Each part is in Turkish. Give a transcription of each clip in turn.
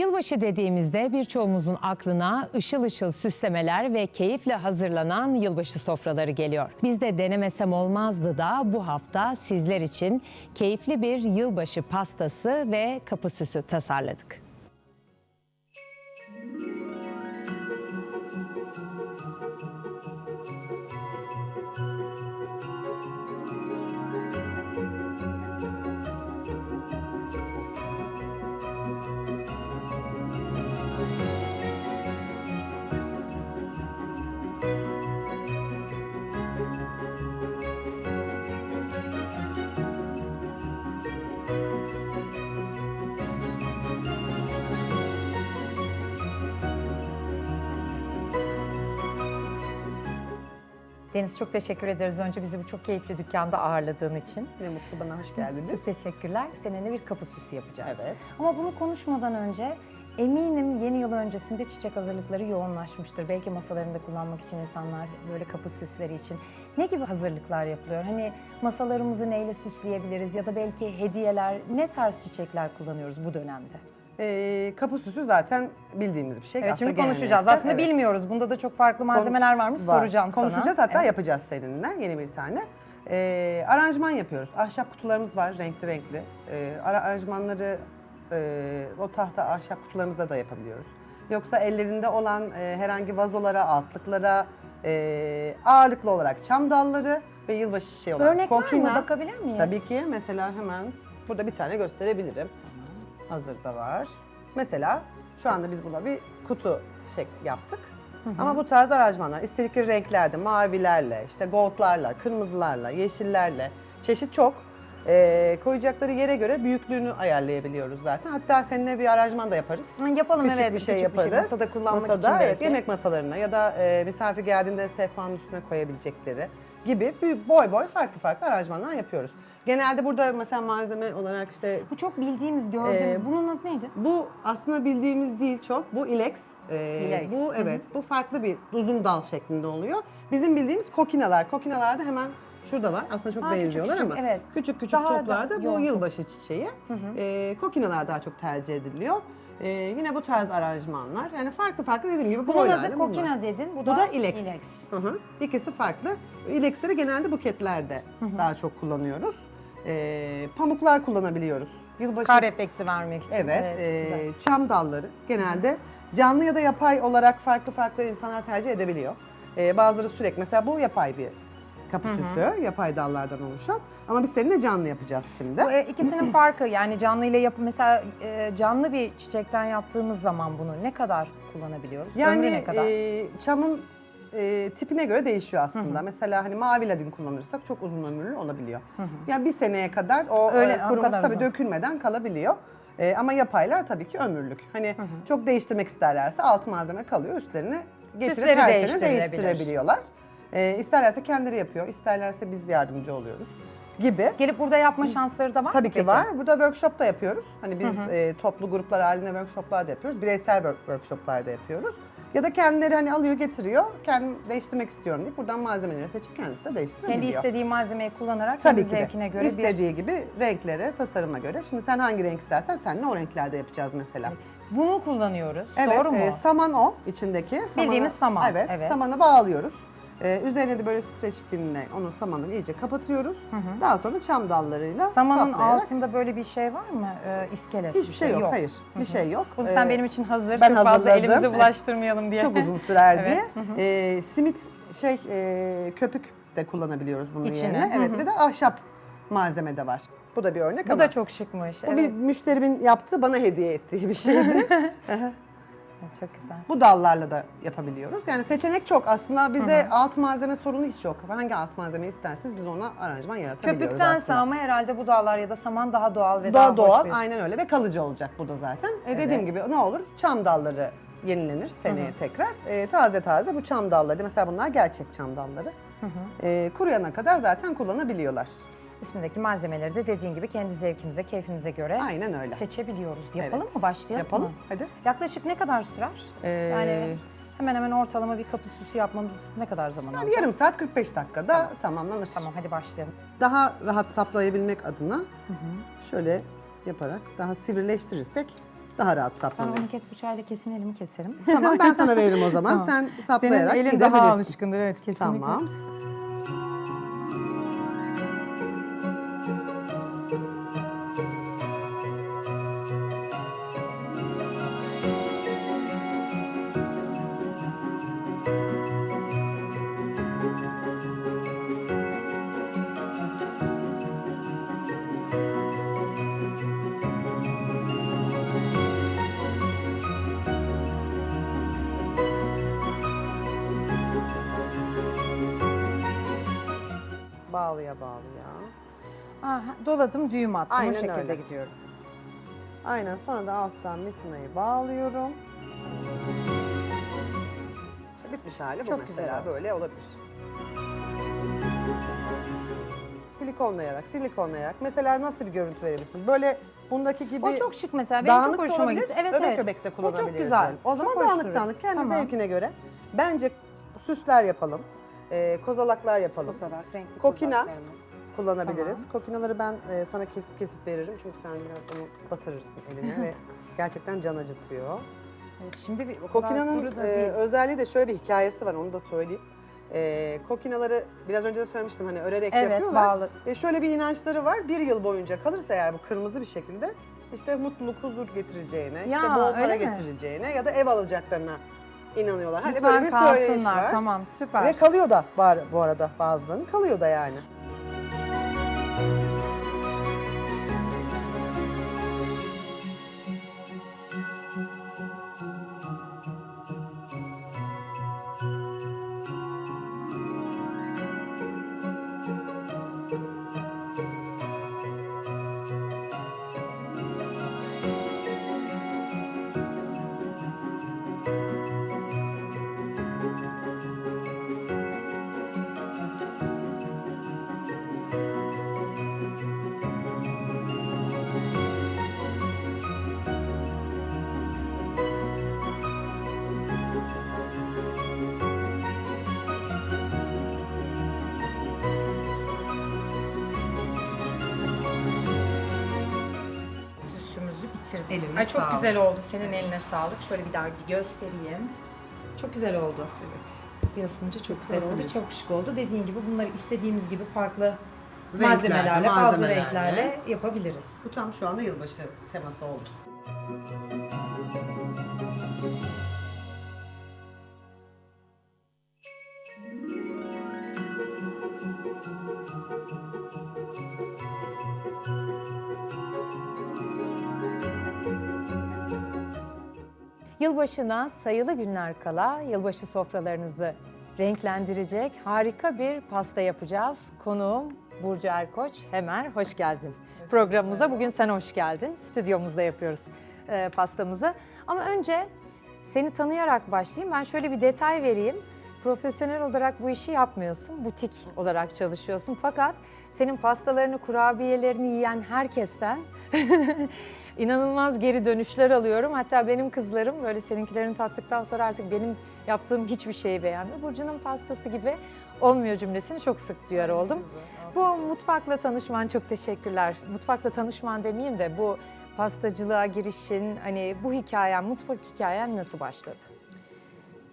Yılbaşı dediğimizde birçoğumuzun aklına ışıl ışıl süslemeler ve keyifle hazırlanan yılbaşı sofraları geliyor. Biz de denemesem olmazdı da bu hafta sizler için keyifli bir yılbaşı pastası ve kapı süsü tasarladık. Deniz çok teşekkür ederiz önce bizi bu çok keyifli dükkanda ağırladığın için. Ne mutlu bana hoş geldiniz. Çok teşekkürler. Seninle bir kapı süsü yapacağız. Evet. Ama bunu konuşmadan önce eminim yeni yıl öncesinde çiçek hazırlıkları yoğunlaşmıştır. Belki masalarında kullanmak için insanlar böyle kapı süsleri için. Ne gibi hazırlıklar yapılıyor? Hani masalarımızı neyle süsleyebiliriz ya da belki hediyeler, ne tarz çiçekler kullanıyoruz bu dönemde? Ee, kapı süsü zaten bildiğimiz bir şey. Evet şimdi konuşacağız. geleneksel, Aslında evet. bilmiyoruz. Bunda da çok farklı malzemeler varmış. Var. Soracağım sana. Konuşacağız hatta Evet. yapacağız seninle yeni bir tane. Ee, aranjman yapıyoruz. Ahşap kutularımız var renkli renkli. Ee, ara- aranjmanları e, o tahta ahşap kutularımızda da yapabiliyoruz. Yoksa ellerinde olan e, herhangi vazolara, altlıklara, e, ağırlıklı olarak çam dalları ve yılbaşı şey olarak Örnek var mı? Bakabilir miyiz? Tabii ki. Mesela hemen burada bir tane gösterebilirim. Hazırda var. Mesela şu anda biz buna bir kutu şek yaptık. Ama bu tarz aranjmanlar istedikleri renklerde, mavilerle, işte goldlarla, kırmızılarla, yeşillerle çeşit çok. Ee, koyacakları yere göre büyüklüğünü ayarlayabiliyoruz zaten. Hatta seninle bir aranjman da yaparız. Hı, Yapalım Küçük evet. bir şey küçük yaparız. masada kullanmak Masada, için evet, belki. yemek masalarına ya da e, misafir geldiğinde sehpanın üstüne koyabilecekleri gibi büyük boy boy farklı farklı aranjmanlar yapıyoruz. Genelde burada mesela malzeme olarak işte Bu çok bildiğimiz, gördüğümüz. Ee, Bunun adı neydi? bu aslında bildiğimiz değil çok. Bu ilex. Ee, İlex. Bu evet. Bu farklı bir uzun dal şeklinde oluyor. Bizim bildiğimiz kokinalar. Kokinalarda hemen şurada var. Aslında çok Ha, küçük benziyorlar küçük, ama evet. küçük küçük Daha da toplarda bu yoğun. yılbaşı çiçeği. Ee, kokinalar daha çok tercih ediliyor. Ee, yine bu tarz aranjmanlar. Yani farklı farklı dediğim gibi Bunun boylarda adı bunlar. kokina dedin. Bu, Bu da ilex. ilex. Hı hı. İkisi farklı. İleksleri genelde buketlerde daha çok kullanıyoruz. Ee, pamuklar kullanabiliyoruz. Yılbaşı Kar efekti vermek için. Evet, e, güzel. çam dalları genelde canlı ya da yapay olarak farklı farklı insanlar tercih edebiliyor. E, bazıları sürekli, mesela bu yapay bir kapı süsü, yapay dallardan oluşan. Ama biz seninle canlı yapacağız şimdi. Bu e, ikisinin farkı yani canlı ile yap mesela e, canlı bir çiçekten yaptığımız zaman bunu ne kadar kullanabiliyoruz? Ömrü Yani ne kadar? e, çamın e, tipine göre değişiyor aslında. Mesela hani mavi ladin kullanırsak çok uzun ömürlü olabiliyor. Yani bir seneye kadar o Öyle, e, o kuruması kadar tabii uzun. dökülmeden kalabiliyor. E, ama yapaylar tabii ki ömürlük. Hani çok değiştirmek isterlerse alt malzeme kalıyor. Üstlerine getirip her sene değiştirebiliyorlar. E, isterlerse kendileri yapıyor, isterlerse biz yardımcı oluyoruz gibi. Gelip burada yapma şansları da var Tabii ki peki? var. Burada workshop da yapıyoruz. Hani biz e, toplu gruplar halinde workshoplar da yapıyoruz. Bireysel work- workshoplar da yapıyoruz. Ya da kendileri hani alıyor getiriyor. Kendim değiştirmek istiyorum deyip buradan malzemeleri seçip kendisi de değiştirebiliyor. Kendi istediği malzemeyi kullanarak Tabii kendi ki de. zevkine göre bir İstediği gibi renklere, tasarıma göre. Şimdi sen hangi renk istersen senle o renklerde yapacağız mesela. bunu kullanıyoruz. Evet, Doğru mu? e, saman o içindeki. Samanı- Bildiğimiz saman, Evet, evet. samanı bağlıyoruz. E, üzerine de böyle streç filmle onun samanını iyice kapatıyoruz. Daha sonra çam dallarıyla Samanın saplayarak- altında böyle bir şey var mı? Ee, iskelet. Hiçbir bir şey yok, hayır. Bir şey yok. Bunu sen Ee, benim için hazır. ben çok fazla hazırladım. elimizi bulaştırmayalım diye. Çok uzun sürer Evet, diye. Ee, simit şey e, köpük de kullanabiliyoruz bunun İçine, yerine. Evet ve de ahşap malzeme de var. Bu da bir örnek Bu ama da çok şıkmış. bu evet. bir müşterimin yaptığı bana hediye ettiği bir şeydi. Çok güzel. bu dallarla da yapabiliyoruz. Yani seçenek çok. Aslında bize alt malzeme sorunu hiç yok. Hangi alt malzeme isterseniz biz ona aranjman yaratabiliyoruz Köpüktense aslında. ama herhalde bu dağlar ya da saman daha doğal ve daha, Daha doğal, hoş bir. aynen öyle ve kalıcı olacak bu da zaten. E, dediğim gibi ne olur? Çam dalları yenilenir seneye tekrar. E, taze taze bu çam dalları, mesela bunlar gerçek çam dalları. E, kuruyana kadar zaten kullanabiliyorlar. Üstündeki malzemeleri de dediğin gibi kendi zevkimize, keyfimize göre Aynen öyle. seçebiliyoruz. Yapalım Evet. mı? Başlayalım Yapalım, mı? hadi. Yaklaşık ne kadar sürer? Ee, yani hemen hemen ortalama bir kapı süsü yapmamız ne kadar zaman Yani alacak? yarım saat 45 dakikada tamamlanır. Tamam hadi başlayalım. Daha rahat saplayabilmek adına şöyle yaparak daha sivrileştirirsek daha rahat Ben saplanıyor. onu kes bıçağıyla kesin elimi keserim. tamam ben sana veririm o zaman. Sen saplayarak Senin elin gidebilirsin. daha alışkındır evet kesinlikle. Tamam. Bağlıya bağlıya. Aha, doladım düğüm attım Aynen o şekilde öyle. gidiyorum. Aynen sonra da alttan misinayı bağlıyorum. İşte bitmiş hali bu Çok güzel mesela oldu. böyle olabilir. Silikonlayarak, silikonlayarak. Mesela nasıl bir görüntü verebilirsin? Böyle bundaki gibi O çok şık mesela benim dağınık çok da hoşuma olabilir, gitti. Evet öbek evet. öbek de O çok güzel. böyle. O zaman Çok hoş dağınık duruyor. dağınık kendi Tamam. zevkine göre. Bence süsler yapalım. Ee, kozalaklar yapalım. Kozalak, renkli Kokina. kozalaklarımız. kullanabiliriz. Tamam. Kokinaları ben e, sana kesip kesip veririm çünkü sen biraz onu batırırsın eline ve gerçekten can acıtıyor. Evet, şimdi o Kokinanın e, özelliği de şöyle bir hikayesi var onu da söyleyeyim. E, kokinaları biraz önce de söylemiştim hani örerek Evet, yapıyorlar. bağlı. Ve şöyle bir inançları var bir yıl boyunca kalırsa eğer bu kırmızı bir şekilde işte mutluluk, huzur getireceğine, işte Ya, bol para mi? getireceğine ya da ev alacaklarına inanıyorlar. Hani böyle bir söyleyiş kalsınlar. var. Tamam süper. Ve kalıyor da var bu arada bazılarının kalıyor da yani. Eline Ay çok sağlık. güzel oldu. Senin eline sağlık. Şöyle bir daha bir göstereyim. Çok güzel oldu. Evet. Bir ısınca çok güzel oldu. Isınınca. Çok şık oldu. Dediğin gibi bunları istediğimiz gibi farklı Renklerde, malzemelerle, bazı malzemelerle. renklerle yapabiliriz. Bu tam şu anda yılbaşı teması oldu. Yılbaşına sayılı günler kala yılbaşı sofralarınızı renklendirecek harika bir pasta yapacağız. Konuğum Burcu Erkoç. Hemer hoş geldin. Programımıza bugün sen hoş geldin. Stüdyomuzda yapıyoruz e, pastamızı. Ama önce seni tanıyarak başlayayım. Ben şöyle bir detay vereyim. Profesyonel olarak bu işi yapmıyorsun. Butik olarak çalışıyorsun. Fakat senin pastalarını, kurabiyelerini yiyen herkesten inanılmaz geri dönüşler alıyorum. Hatta benim kızlarım böyle seninkilerini tattıktan sonra artık benim yaptığım hiçbir şeyi beğenmiyor. Burcu'nun pastası gibi olmuyor cümlesini çok sık duyar oldum. Bu mutfakla tanışman çok teşekkürler. Mutfakla tanışman demeyeyim de bu pastacılığa girişin, hani bu hikayen, mutfak hikayen nasıl başladı?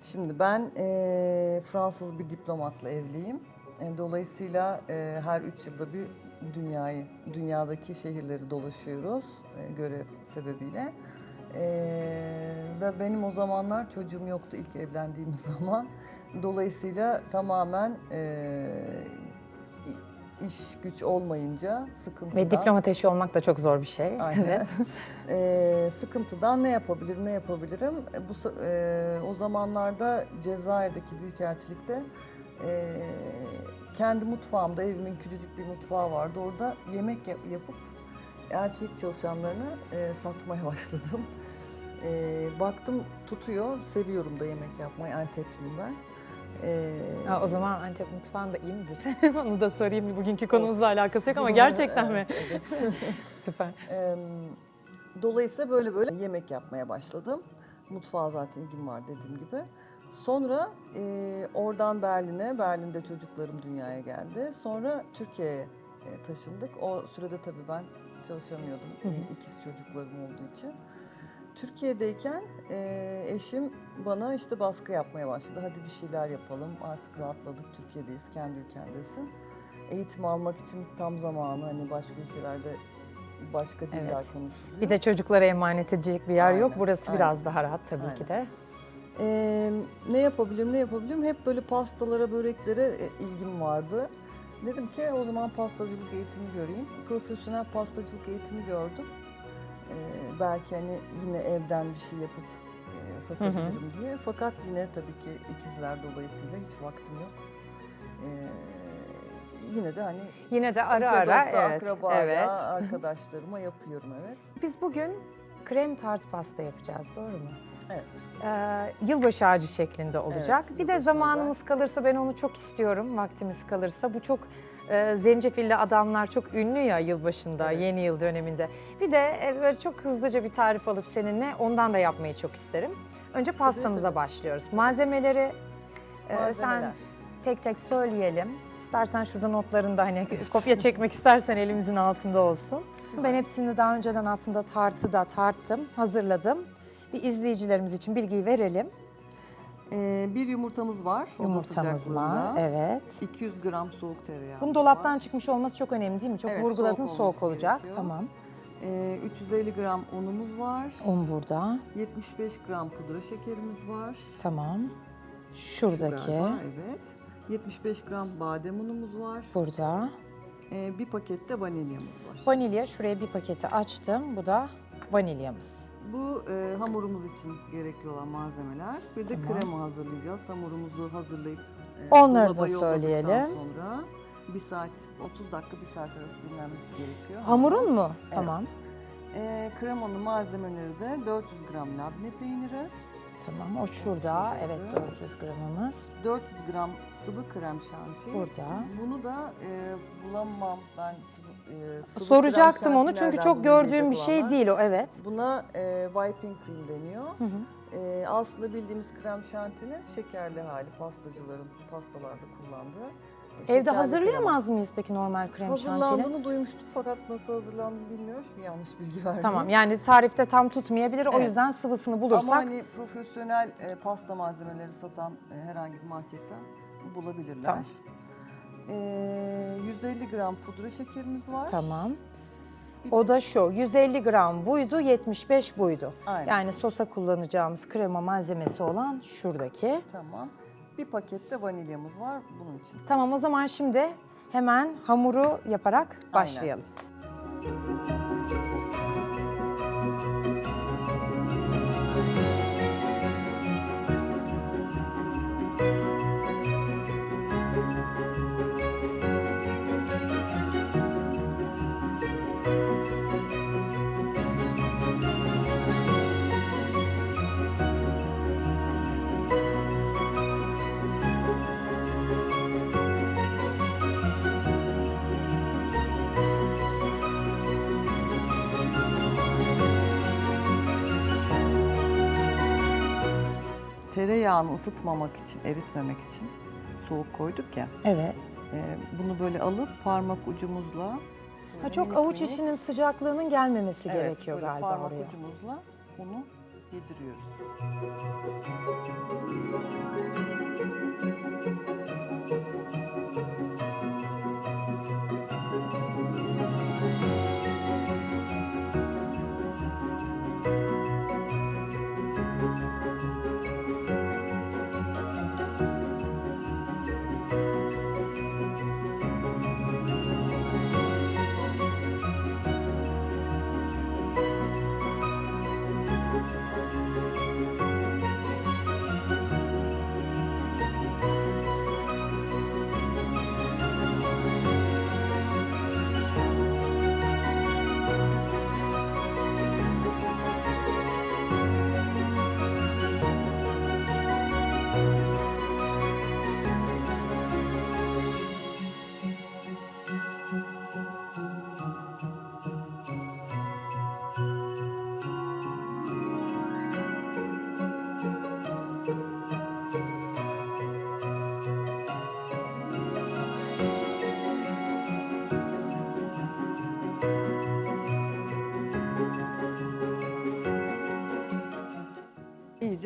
Şimdi ben eee, Fransız bir diplomatla evliyim. E, dolayısıyla e, her üç yılda bir dünyayı, dünyadaki şehirleri dolaşıyoruz e, görev sebebiyle. E, ve benim o zamanlar çocuğum yoktu ilk evlendiğim zaman. Dolayısıyla tamamen e, iş güç olmayınca sıkıntıdan... Ve diplomat eşi olmak da çok zor bir şey. Aynen. Ee, sıkıntıdan ne yapabilirim, ne yapabilirim? E, Bu e, o zamanlarda Cezayir'deki büyükelçilikte e, kendi mutfağımda evimin küçücük bir mutfağı vardı. Orada yemek yap- yapıp elçilik çalışanlarını e, satmaya başladım. E, baktım tutuyor, seviyorum da yemek yapmayı. Antepliyim ben. E, Ha, o zaman Antep mutfağın da iyi midir? Onu da sorayım. Bugünkü konumuzla alakası yok ama gerçekten mi? Evet, evet. Süper. Eee, Dolayısıyla böyle böyle yemek yapmaya başladım. Mutfağa zaten ilgim var dediğim gibi. Sonra eee, oradan Berlin'e, Berlin'de çocuklarım dünyaya geldi. Sonra Türkiye'ye e, taşındık. O sürede tabii ben çalışamıyordum. Hı hı. İkiz çocuklarım olduğu için. Türkiye'deyken e, eşim bana işte baskı yapmaya başladı. Hadi bir şeyler yapalım. Artık rahatladık. Türkiye'deyiz, kendi ülkendesin. Eğitim almak için tam zamanı. Hani başka ülkelerde başka diller Evet. konuşuluyor. Bir de çocuklara emanet edecek bir yer yok. Aynen, Burası aynen. biraz daha rahat tabii Aynen. ki de. Ee, ne yapabilirim, ne yapabilirim? Hep böyle pastalara, böreklere e, ilgim vardı. Dedim ki o zaman pastacılık eğitimi göreyim. Profesyonel pastacılık eğitimi gördüm. Ee, belki hani yine evden bir şey yapıp e, satabilirim diye. Fakat yine tabii ki ikizler dolayısıyla hiç vaktim yok. Ee, yine de hani Yine de ara ara dosta, evet. akrabaya, evet. arkadaşlarıma yapıyorum evet. Biz bugün krem tart pasta yapacağız, doğru mu? Evet. Ee, yılbaşı ağacı şeklinde olacak. Evet, bir de zamanımız kalırsa ben onu çok istiyorum, vaktimiz kalırsa. Bu çok e, zencefilli adamlar çok ünlü ya yılbaşında, Evet. yeni yıl döneminde. Bir de e, böyle çok hızlıca bir tarif alıp seninle ondan da yapmayı çok isterim. Önce pastamıza başlıyoruz. Malzemeleri e, sen tek tek söyleyelim. İstersen şurada notlarında hani kopya çekmek istersen elimizin altında olsun. Ben hepsini daha önceden aslında tartıda tarttım, hazırladım. Bir izleyicilerimiz için bilgiyi verelim. Ee, bir yumurtamız var. oda Yumurtamız var. sıcaklığında. Evet. 200 gram soğuk tereyağı. Bunun dolaptan çıkmış olması çok önemli değil mi? Çok Evet, vurguladın soğuk soğuk, olması olacak. gerekiyor. Tamam. Ee, 350 gram unumuz var. Un burada. 75 gram pudra şekerimiz var. Tamam. Şu Şuradaki. galiba, evet. 75 gram badem unumuz var. Burada. Ee, bir paket de vanilyamız var. Vanilya. Şuraya bir paketi açtım. Bu da vanilyamız. Bu e, hamurumuz için gerekli olan malzemeler. Bir de Tamam. krema hazırlayacağız. Hamurumuzu hazırlayıp e, Onları da dolaba yolladıktan söyleyelim. sonra bir saat, 30 dakika, bir saat arası dinlenmesi gerekiyor. Hamurun mu? Tamam. E, kremanın malzemeleri de 400 gram labne peyniri, Tamam. O şurada. Evet 400 gramımız. 400 gram sıvı krem şanti. Burada. Bunu da e, bulamam ben sıvı, e, sıvı Soracaktım krem onu çünkü çok gördüğüm bir şey olanlar. değil o. Evet. Buna e, whipping cream deniyor. Hı hı. E, aslında bildiğimiz krem şantinin şekerli hali pastacıların pastalarda kullandığı. e, Evde şekerli hazırlayamaz mıyız peki normal krem krema. şantili? Hazırlandığını duymuştuk fakat nasıl hazırlandığını bilmiyorum. Şimdi yanlış bilgi verdim. Tamam yani tarifte tam tutmayabilir. O Evet. yüzden sıvısını bulursak Ama hani profesyonel e, pasta malzemeleri satan e, herhangi bir marketten bulabilirler. Tamam. E, 150 gram pudra şekerimiz var. Tamam. O da şu 150 gram buydu 75 buydu. Aynen. Yani sosa kullanacağımız krema malzemesi olan şuradaki. Tamam. Bir paket de vanilyamız var bunun için. Tamam o zaman şimdi hemen hamuru yaparak başlayalım. Tereyağını ısıtmamak için, eritmemek için soğuk koyduk ya. Evet. e, bunu böyle alıp parmak ucumuzla Ha, çok minik avuç minik- içinin sıcaklığının gelmemesi Evet, gerekiyor böyle galiba parmak oraya. ucumuzla bunu yediriyoruz.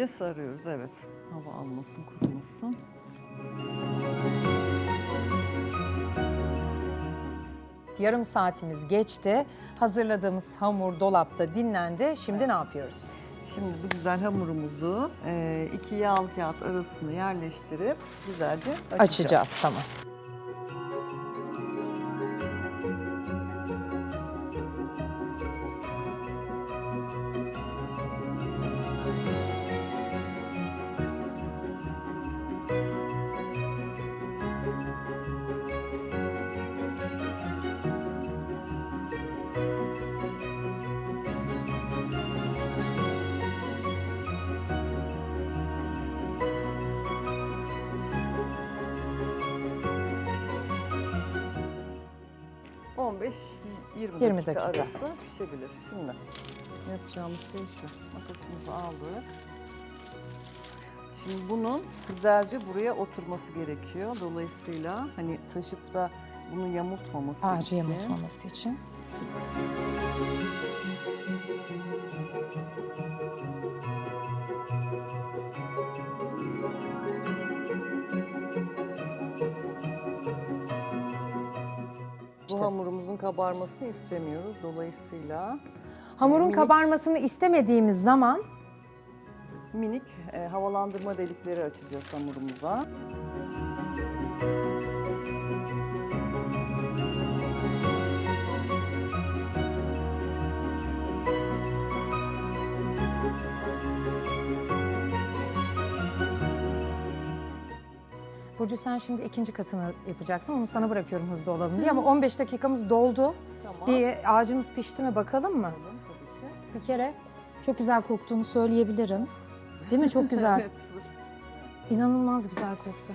İyice sarıyoruz evet. Hava almasın, kurumasın. Yarım saatimiz geçti. Hazırladığımız hamur dolapta dinlendi. Şimdi ne yapıyoruz? Şimdi bu güzel hamurumuzu e, iki yağlı kağıt arasına yerleştirip güzelce açacağız. Açacağız tamam. Evet. 15-20 20 dakika, dakika. arası pişebilir. Şimdi yapacağımız şey şu. Makasımızı aldık. Şimdi bunun güzelce buraya oturması gerekiyor. Dolayısıyla hani taşıp da bunu yamultmaması Ağacı için. yamultmaması için. Hamurumuzun kabarmasını istemiyoruz. Dolayısıyla Hamurun minik- kabarmasını istemediğimiz zaman minik e, havalandırma delikleri açacağız hamurumuza. Burcu sen şimdi ikinci katını yapacaksın. Onu sana bırakıyorum hızlı olalım diye ama 15 dakikamız doldu. Tamam. Bir ağacımız pişti mi bakalım mı? Tabii ki. Bir kere çok güzel koktuğunu söyleyebilirim. Değil mi? Çok güzel. Evet. İnanılmaz güzel koktu.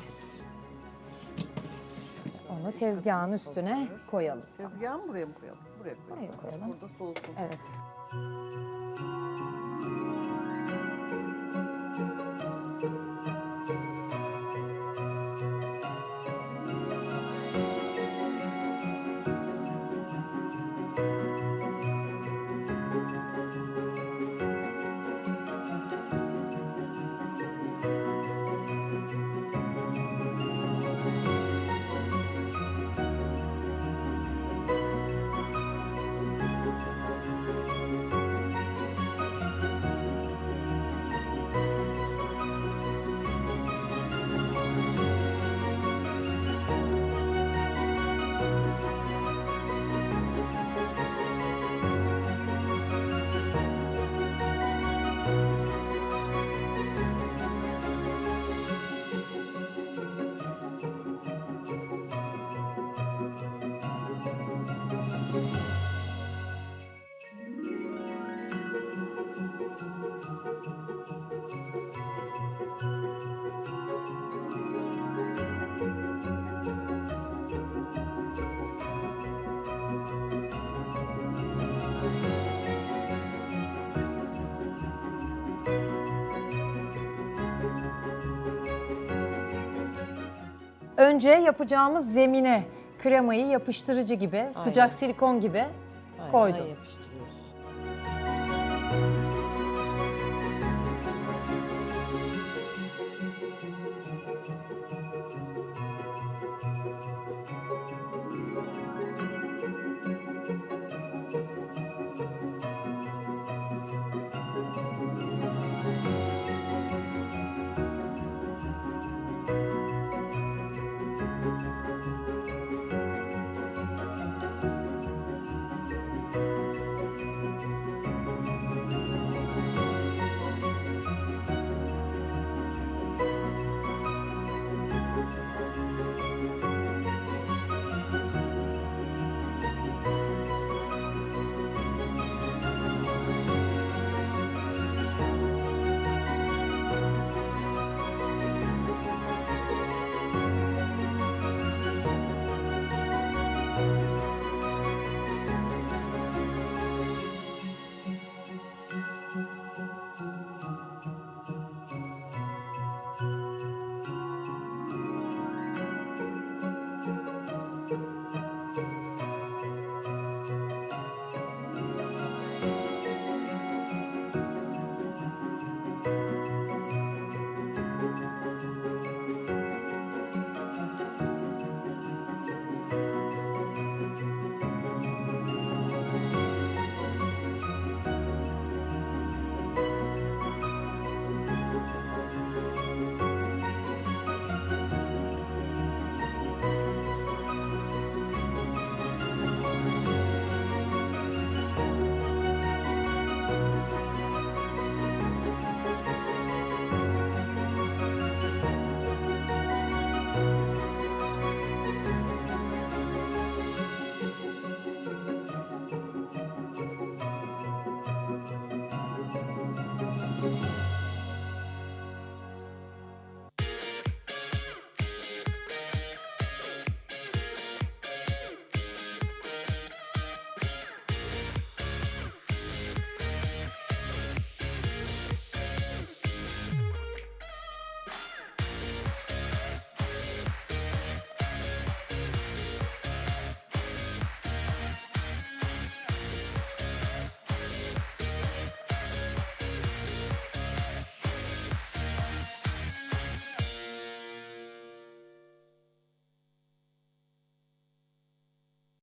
Onu tezgahın üstüne koyalım. Tezgahı mı buraya mı koyalım? Buraya koyalım. Buraya koyalım. Burada soğusun. Evet. Önce yapacağımız zemine kremayı yapıştırıcı gibi, sıcak silikon gibi koydum. yapıştırıyoruz.